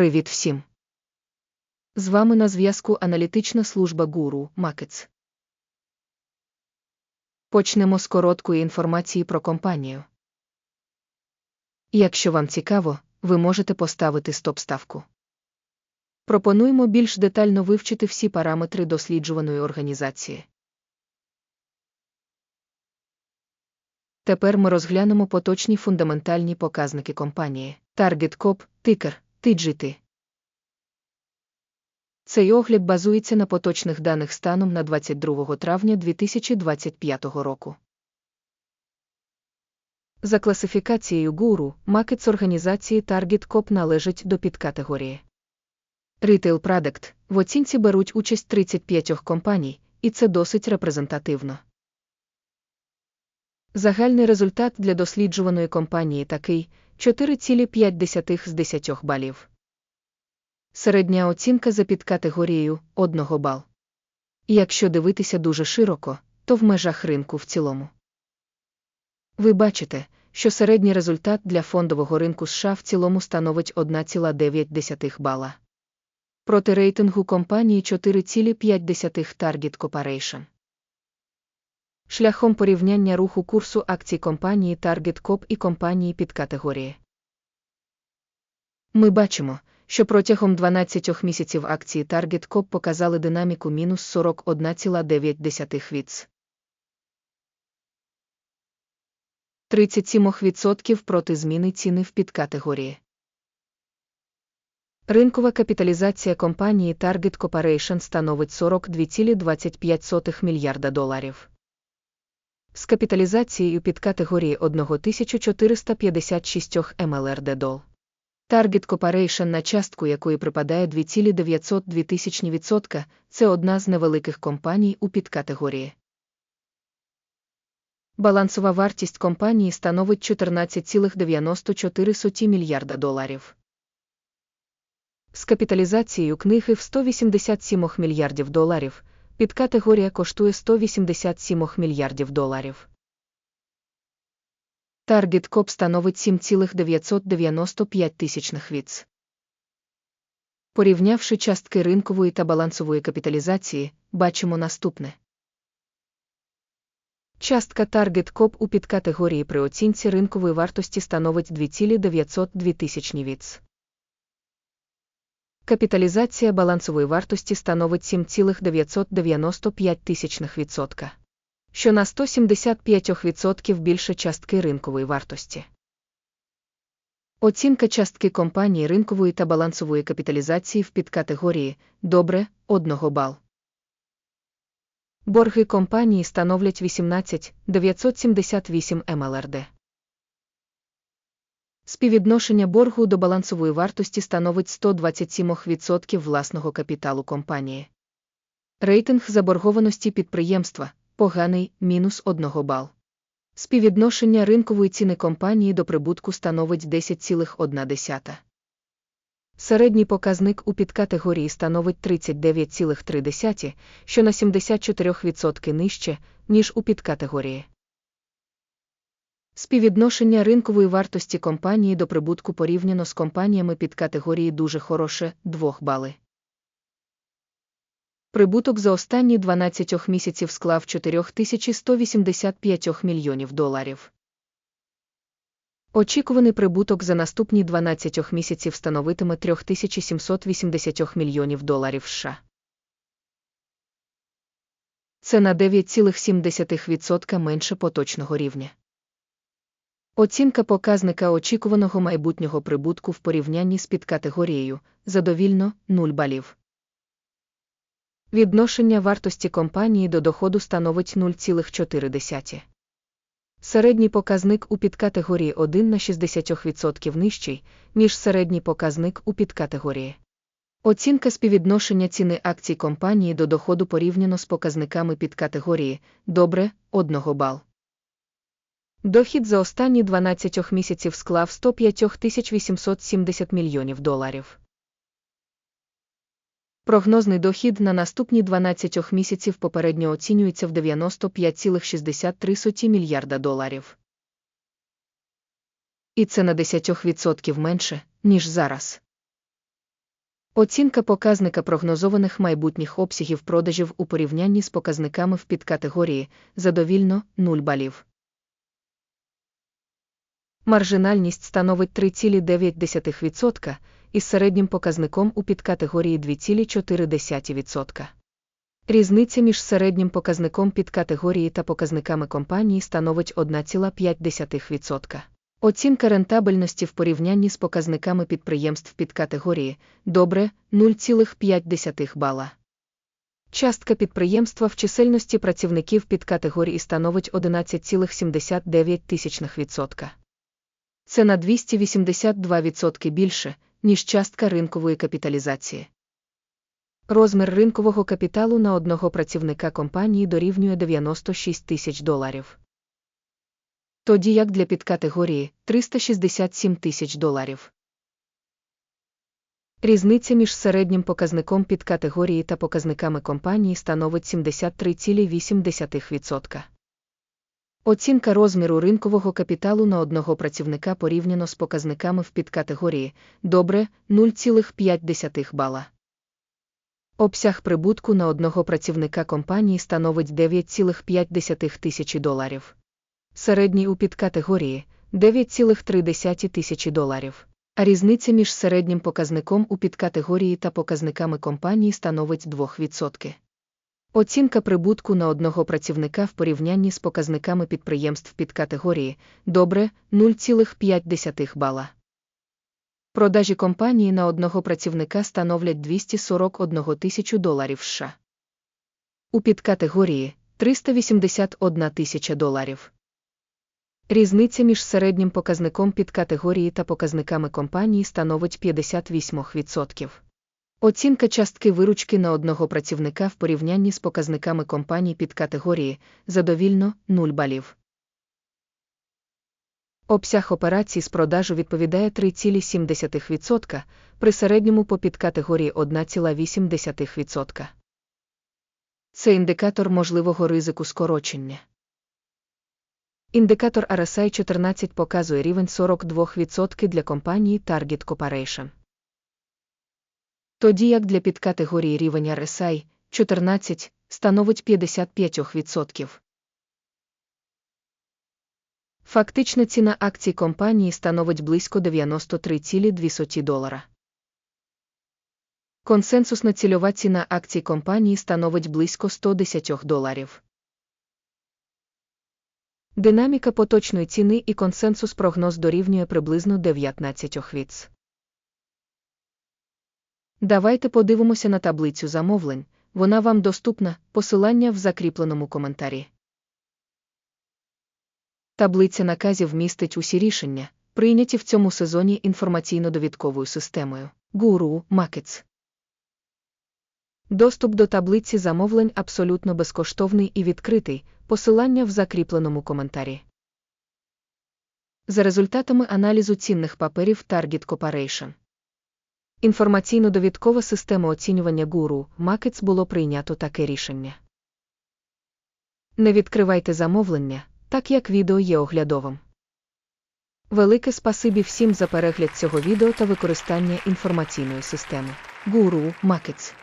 Привіт всім! З вами на зв'язку аналітична служба Guru Markets. Почнемо з короткої інформації про компанію. Якщо вам цікаво, ви можете поставити стоп-ставку. Пропонуємо більш детально вивчити всі параметри досліджуваної організації. Тепер ми розглянемо поточні фундаментальні показники компанії. Target Corp, тикер, TGT. Цей огляд базується на поточних даних станом на 22 травня 2025 року. За класифікацією гуру, макетс організації Target Corp належить до підкатегорії. Retail Product в оцінці беруть участь 35 компаній, і це досить репрезентативно. Загальний результат для досліджуваної компанії такий 4,5 з 10 балів. Середня оцінка за підкатегорією 1 бал. Якщо дивитися дуже широко, то в межах ринку в цілому. Ви бачите, що середній результат для фондового ринку США в цілому становить 1,9 бала. Проти рейтингу компанії 4,5 Target Corporation. Шляхом порівняння руху курсу акцій компанії Target Corp і компанії під категорії. Ми бачимо, що протягом 12 місяців акції Target Corp показали динаміку мінус 41,9 віц. 37% проти зміни ціни в підкатегорії. Ринкова капіталізація компанії Target Corporation становить 42,25 мільярда доларів. З капіталізацією підкатегорії 1456 МЛРД дол. Target Corporation на частку якої припадає 2,902 це одна з невеликих компаній у підкатегорії. Балансова вартість компанії становить 14,94 мільярда доларів. З капіталізацією книги в 187 мільярдів доларів, підкатегорія коштує 187 мільярдів доларів. Таргет коп становить 7,995 тисячних віц. Порівнявши частки ринкової та балансової капіталізації, бачимо наступне. Частка Target Coop у підкатегорії при оцінці ринкової вартості становить 2,902 тисячні віц. Капіталізація балансової вартості становить 7,995 тисячних що на 175% більше частки ринкової вартості. Оцінка частки компанії ринкової та балансової капіталізації в підкатегорії добре 1 бал. Борги компанії становлять 18 978 МЛРД. Співвідношення боргу до балансової вартості становить 127% власного капіталу компанії. Рейтинг заборгованості підприємства поганий мінус 1 бал. Співвідношення ринкової ціни компанії до прибутку становить 10,1. Середній показник у підкатегорії становить 39,3, що на 74% нижче, ніж у підкатегорії. Співвідношення ринкової вартості компанії до прибутку порівняно з компаніями підкатегорії дуже хороше 2 бали. Прибуток за останні 12 місяців склав 4185 мільйонів доларів. Очікуваний прибуток за наступні 12 місяців становитиме 3780 мільйонів доларів США. Це на 9,7% менше поточного рівня. Оцінка показника очікуваного майбутнього прибутку в порівнянні з підкатегорією задовільно 0 балів. Відношення вартості компанії до доходу становить 0,4. Середній показник у підкатегорії 1 на 60% нижчий, ніж середній показник у підкатегорії. Оцінка співвідношення ціни акцій компанії до доходу порівняно з показниками підкатегорії добре 1 бал. Дохід за останні 12 місяців склав 105 870 мільйонів доларів. Прогнозний дохід на наступні 12 місяців попередньо оцінюється в 95,63 мільярда доларів. І це на 10% менше, ніж зараз. Оцінка показника прогнозованих майбутніх обсягів продажів у порівнянні з показниками в підкатегорії задовільно 0 балів. Маржинальність становить 3,9% із середнім показником у підкатегорії 2,4%. Різниця між середнім показником підкатегорії та показниками компанії становить 1,5%. Оцінка рентабельності в порівнянні з показниками підприємств підкатегорії добре 0,5 бала. Частка підприємства в чисельності працівників підкатегорії становить 11,79%. Це на 282% більше, ніж частка ринкової капіталізації. Розмір ринкового капіталу на одного працівника компанії дорівнює 96 тисяч доларів. Тоді як для підкатегорії 367 тисяч доларів. Різниця між середнім показником підкатегорії та показниками компанії становить 73,8%. Оцінка розміру ринкового капіталу на одного працівника порівняно з показниками в підкатегорії добре 0,5 бала. Обсяг прибутку на одного працівника компанії становить 9,5 тисячі доларів. Середній у підкатегорії 9,3 тисячі доларів. А різниця між середнім показником у підкатегорії та показниками компанії становить 2%. Оцінка прибутку на одного працівника в порівнянні з показниками підприємств підкатегорії добре 0,5 бала. Продажі компанії на одного працівника становлять 241 тисячу доларів США. У підкатегорії 381 тисяча доларів. Різниця між середнім показником підкатегорії та показниками компанії становить 58%. Оцінка частки виручки на одного працівника в порівнянні з показниками компаній підкатегорії задовільно 0 балів. Обсяг операцій з продажу відповідає 3,7% при середньому по підкатегорії 1,8%. Це індикатор можливого ризику скорочення. Індикатор RSI 14 показує рівень 42% для компанії Target Corporation. Тоді як для підкатегорії рівень RSI 14 становить 55%. Фактична ціна акцій компанії становить близько 93,2 долара. Консенсусна цільова ціна акцій компанії становить близько 110 доларів. Динаміка поточної ціни і консенсус прогноз дорівнює приблизно 19 віц. Давайте подивимося на таблицю замовлень, вона вам доступна, посилання в закріпленому коментарі. Таблиця наказів містить усі рішення, прийняті в цьому сезоні інформаційно-довідковою системою Guru Markets. Доступ до таблиці замовлень абсолютно безкоштовний і відкритий, посилання в закріпленому коментарі. За результатами аналізу цінних паперів Target Corporation. Інформаційно-довідкова система оцінювання гуру Макетс було прийнято таке рішення. Не відкривайте замовлення, так як відео є оглядовим. Велике спасибі всім за перегляд цього відео та використання інформаційної системи Гуру Markets.